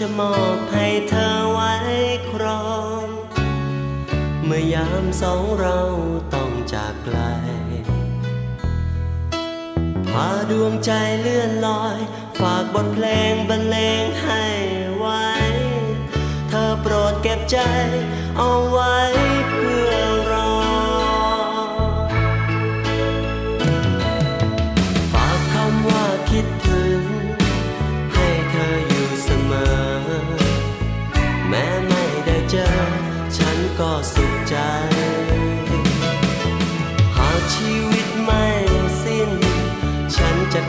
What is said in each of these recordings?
จะมอบให้เธอไว้ครอง เมื่อยามสองเราต้องจากไกลพาดวงใจเลื่อนลอย ฝากบทเพลงบรรเลงให้ไว้ เธอโปรดเก็บใจเอาไว้เพื่อรอ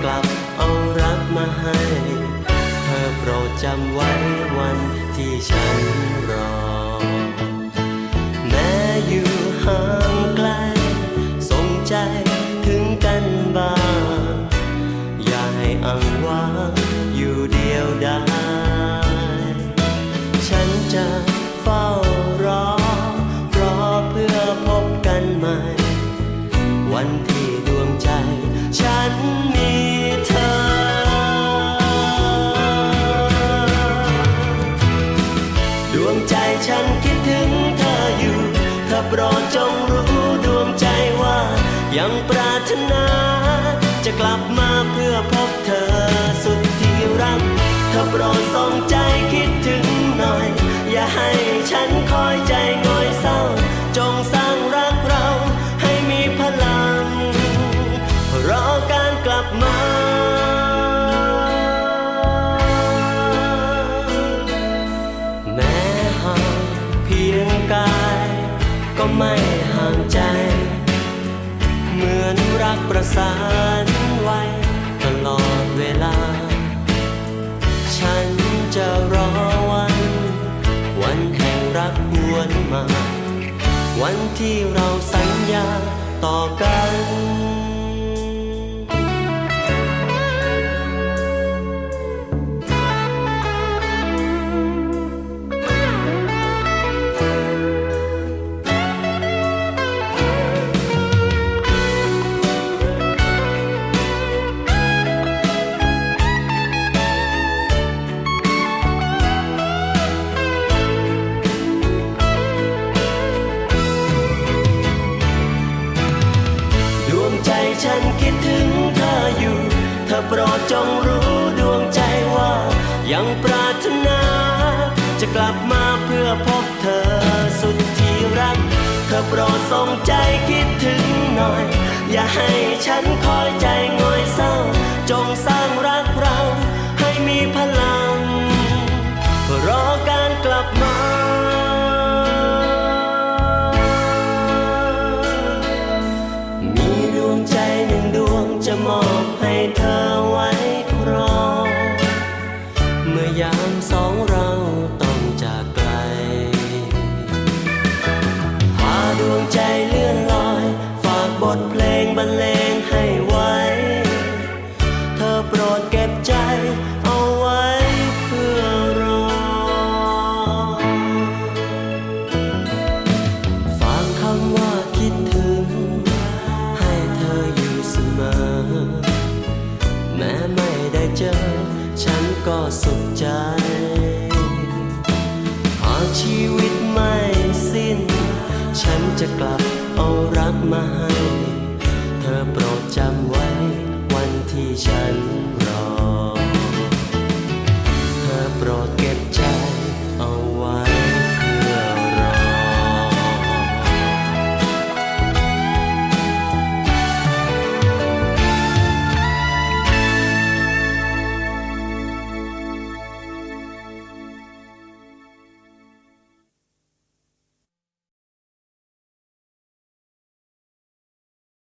กลับเอารักมาให้ เธอโปรดจำไว้วันที่ฉันรอ แม้อยู่ห่างไกลส่งใจถึงกันบ้าง อย่าให้อังวางอยู่เดียวดายฉันจะ โปรดจงรู้ดวงใจว่า ยังปรารถนา จะกลับมาเพื่อพบเธอสุด ไม่ห่างใจ เหมือนรักประสานไว้ตลอดเวลา ฉันจะรอวัน วันแห่งรักหวนมา วันที่เราสัญญาต่อกัน ใจฉันคิดถึงเธออยู่ เธอโปรดจงรู้ดวงใจว่า ยังปรารถนา จะกลับมาเพื่อพบเธอสุดที่รัก เธอโปรดส่งใจคิดถึงหน่อย อย่าให้ฉันคอยใจง่อยเศร้า บรรเลงให้ไว้ เธอโปรดเก็บใจเอาไว้เพื่อรอ ฝากคำว่าคิดถึง ให้เธออยู่เสมอ แม้ไม่ได้เจอ ฉันก็สุขใจหากชีวิตไม่สิ้น ฉันจะกลับ